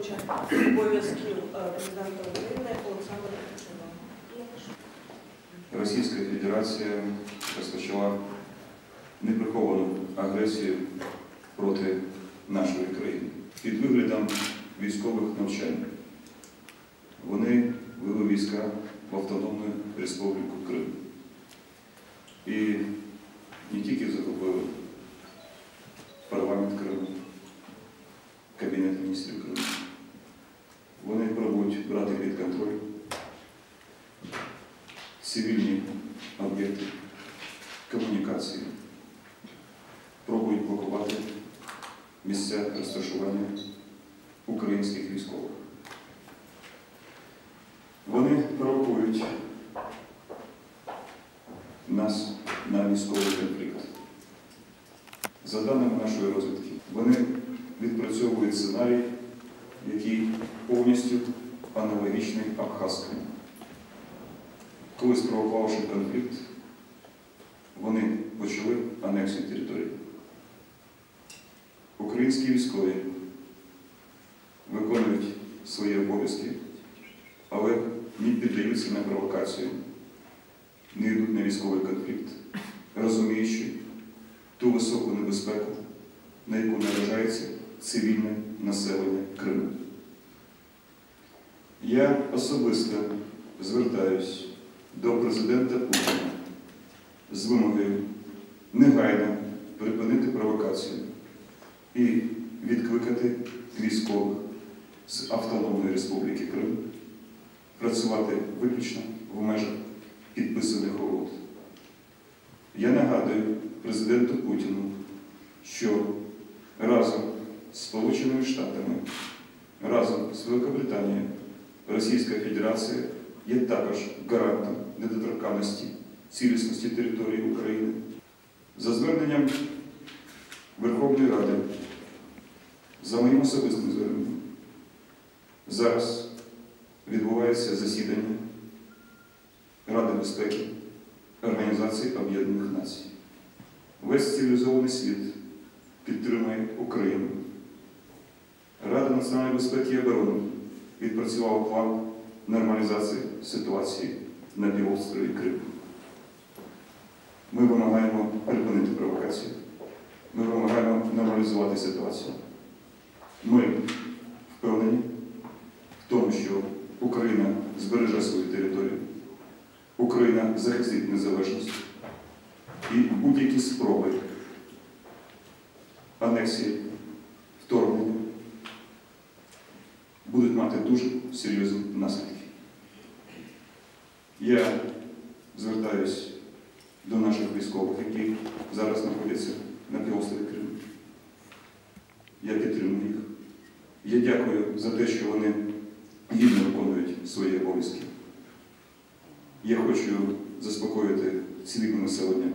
виконувача обов'язків е, президента України Олександра Ткачука. Російська Федерація розпочала неприховану агресію проти нашої країни під виглядом військових навчань. Вони вели війська в Автономну Республіку Крим. І не тільки захопили парламент Криму, Кабінет міністрів Криму. Брати під контроль цивільні об'єкти комунікації, пробують блокувати місця розташування українських військових. Вони провокують нас на військовий конфлікт. За даними нашої розвідки, вони відпрацьовують сценарій, який повністю аналогічний абхазському. Коли спровокувавши конфлікт, вони почали анексію території. Українські військові виконують свої обов'язки, але не піддаються на провокацію, не йдуть на військовий конфлікт, розуміючи ту високу небезпеку, на яку наражається цивільне населення Криму. Я особисто звертаюсь до президента Путіна з вимогою негайно припинити провокацію і відкликати військових з Автономної Республіки Крим, працювати виключно в межах підписаних угод. Я нагадую президенту Путіну, що разом з Сполученими Штатами, разом з Великобританією Російська Федерація є також гарантом недоторканності цілісності території України. За зверненням Верховної Ради, за моїм особистим зверненням, зараз відбувається засідання Ради безпеки Організації Об'єднаних Націй. Весь цивілізований світ підтримує Україну. Рада національної безпеки і оборони відпрацювала план нормалізації ситуації на півострові Крим. Ми вимагаємо припинити провокацію. Ми вимагаємо нормалізувати ситуацію. Ми впевнені в тому, що Україна збереже свою територію, Україна захистить незалежність і будь-які спроби анексії, будуть мати дуже серйозні наслідки. Я звертаюсь до наших військових, які зараз знаходяться на півострові Крим. Я підтримую їх. Я дякую за те, що вони гідно виконують свої обов'язки. Я хочу заспокоїти цивільне населення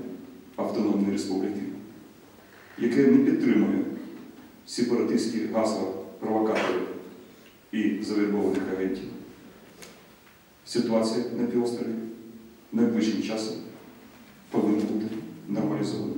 Автономної Республіки, яке не підтримує сепаратистські гасла провокаторів і завербованих агентів. Ситуація на півострові найближчим часом повинна бути нормалізована.